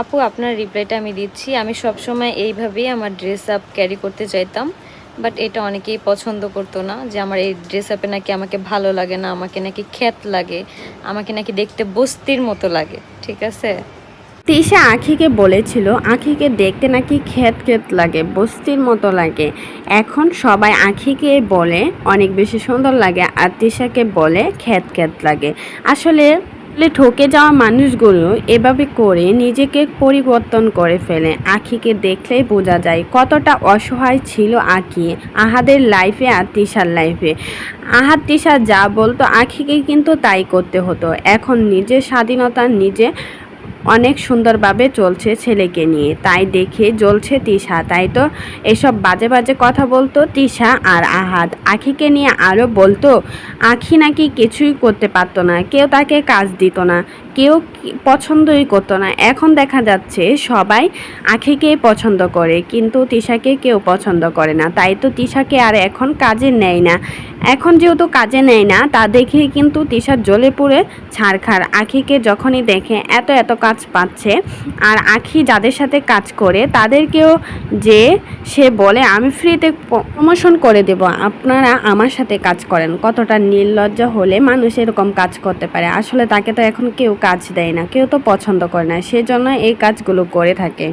আপু, আপনার রিপ্লাইটা আমি দিচ্ছি। আমি সবসময় এইভাবেই আমার ড্রেস আপ ক্যারি করতে চাইতাম বাট এটা অনেকেই পছন্দ করতো না যে আমার এই ড্রেস আপে নাকি আমাকে ভালো লাগে না, আমাকে নাকি খ্যাত লাগে, আমাকে নাকি দেখতে বস্তির মতো লাগে, ঠিক আছে? তিশা আখিকে বলেছিল, আখিকে দেখতে নাকি ক্ষেত ক্ষেত লাগে, বস্তির মতো লাগে। এখন সবাই আখিকে বলে, অনেক বেশি সুন্দর লাগে। আর তিশাকে বলে ক্ষেত ক্ষেত লাগে। আসলে আসলে ঠকে যাওয়া মানুষগুলো এভাবে করে নিজেকে পরিবর্তন করে ফেলে। আখিকে দেখলেই বোঝা যায় কতটা অসহায় ছিল আখি আহাদের লাইফে আর তিশার লাইফে আহার তিশা যা বলতো আখিকে কিন্তু তাই করতে হতো। এখন নিজের স্বাধীনতা নিজে অনেক সুন্দরভাবে চলছে ছেলেকে নিয়ে। তাই দেখে জ্বলছে তিশা। তাই তো এসব বাজে বাজে কথা বলতো তিশা আর আহাদ। আখিকে নিয়ে আরও বলতো, আখি নাকি কিছুই করতে পারতো না, কেউ তাকে কাজ দিত না, কেউ পছন্দই করতো না। এখন দেখা যাচ্ছে সবাই আখিকেই পছন্দ করে, কিন্তু তিশাকে কেউ পছন্দ করে না। তাই তো তিশাকে আর এখন কাজে নেয় না। এখন যেহেতু কাজে নেয় না, তা দেখে কিন্তু তিশা জ্বলে পুড়ে ছাড়খার আখিকে যখনই দেখে, এত এত কাজ পাচ্ছে। আর আখি যাদের সাথে কাজ করে, তাদেরকেও যে সে বলে, আমি ফ্রিতে প্রমোশন করে দেব। আপনারা আমার সাথে কাজ করেন। কতটা নির্লজ্জ হলে মানুষ এরকম কাজ করতে পারে। আসলে তাকে তো এখন কেউ কাজ দেয় না, কেউ তো পছন্দ করে না। সেজন্য এই কাজগুলো করে থাকে।